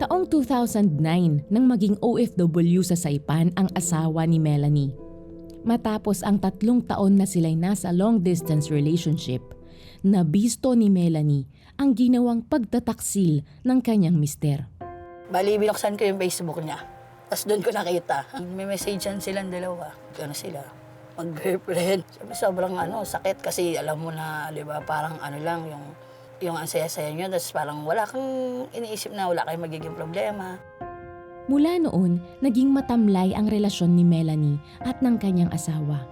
Taong 2009 nang maging OFW sa Saipan ang asawa ni Melanie. Matapos ang tatlong taon na sila'y nasa long-distance relationship, nabisto ni Melanie ang ginawang pagtataksil ng kanyang mister. Bali, binuksan ko yung Facebook niya. Tapos doon ko nakita. May messagean silang dalawa. Ano sila? Mag-girlfriend. Sobrang ano, sakit kasi alam mo na, di ba, parang ano lang, yung, yung ang saya-saya nyo. Tapos parang wala kang iniisip na wala kayong magiging problema. Mula noon, naging matamlay ang relasyon ni Melanie at ng kanyang asawa.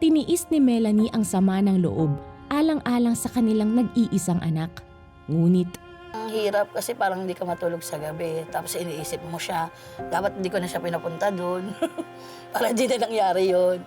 Tiniis ni Melanie ang sama ng loob alang-alang sa kanilang nag-iisang anak. Ngunit Ang hirap kasi parang hindi ka matulog sa gabi. Tapos iniisip mo siya. Dapat hindi ko na siya pinapunta doon. Para hindi na nangyari yun.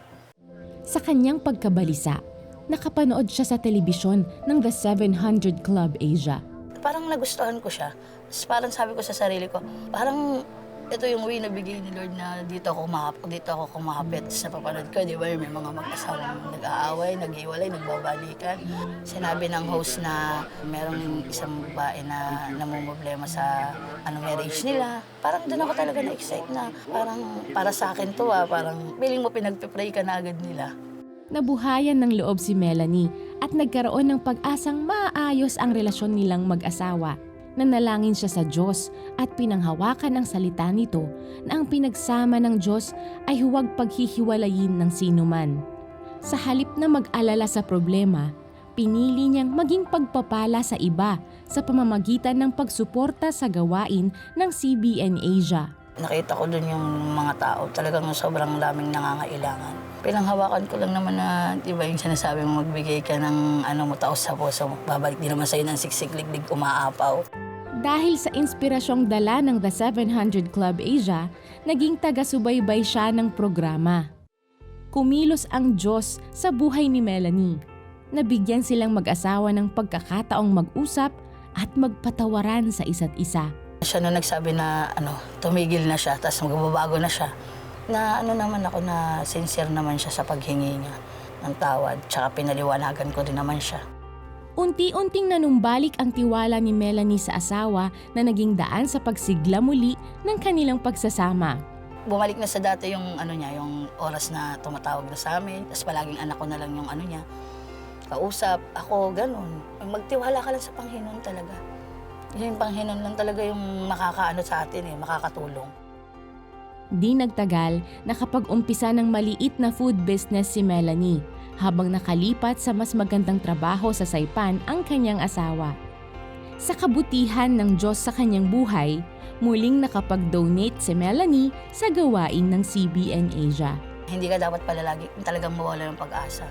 sa kanyang pagkabalisa, nakapanood siya sa telebisyon ng The 700 Club Asia. Parang nagustuhan ko siya. Tapos parang sabi ko sa sarili ko, parang ito yung way na bigay ni Lord na dito ako kumahapit, dito ako kumahapit sa papanood ko, di ba? May mga mag-asawang nag-aaway, nag-iwalay, nagbabalikan. Sinabi ng host na merong isang babae na namumblema sa ano, marriage nila. Parang doon ako talaga na-excite na parang para sa akin to ah, parang feeling mo pinagpipray ka na agad nila. Nabuhayan ng loob si Melanie at nagkaroon ng pag-asang maayos ang relasyon nilang mag-asawa. Nanalangin siya sa Diyos at pinanghawakan ang salita nito na ang pinagsama ng Diyos ay huwag paghihiwalayin ng sinuman. Sa halip na mag-alala sa problema, pinili niyang maging pagpapala sa iba sa pamamagitan ng pagsuporta sa gawain ng CBN Asia. Nakita ko dun yung mga tao, talagang sobrang daming nangangailangan. Pinanghawakan ko lang naman na, di ba yung sinasabi mo, magbigay ka ng ano mo, taos sa puso mo. Babalik din naman sa'yo ng siksik-liglig umaapaw. Dahil sa inspirasyong dala ng The 700 Club Asia, naging taga-subaybay siya ng programa. Kumilos ang Diyos sa buhay ni Melanie. Nabigyan silang mag-asawa ng pagkakataong mag-usap at magpatawaran sa isa't isa. Siya na nagsabi na ano, tumigil na siya, tapos magbabago na siya. Na ano naman ako na sincere naman siya sa paghingi niya ng tawad. Tsaka pinaliwanagan ko din naman siya. Unti-unting nanumbalik ang tiwala ni Melanie sa asawa na naging daan sa pagsigla muli ng kanilang pagsasama. bumalik na sa dati yung ano niya, yung oras na tumatawag na sa amin. Tapos palaging anak ko na lang yung ano niya. Kausap, ako, ganun. Magtiwala ka lang sa Panginoon talaga. Yung Panginoon lang talaga yung makakaano sa atin eh, makakatulong. Di nagtagal, nakapag-umpisa ng maliit na food business si Melanie habang nakalipat sa mas magandang trabaho sa Saipan ang kanyang asawa. Sa kabutihan ng Diyos sa kanyang buhay, muling nakapag-donate si Melanie sa gawain ng CBN Asia. Hindi ka dapat pala lagi talagang mawala ng pag-asa.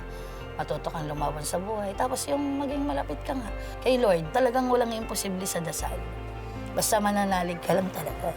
Matuto kang lumaban sa buhay. Tapos yung maging malapit ka nga kay Lord, talagang walang imposible sa dasal. Basta mananalig ka lang talaga.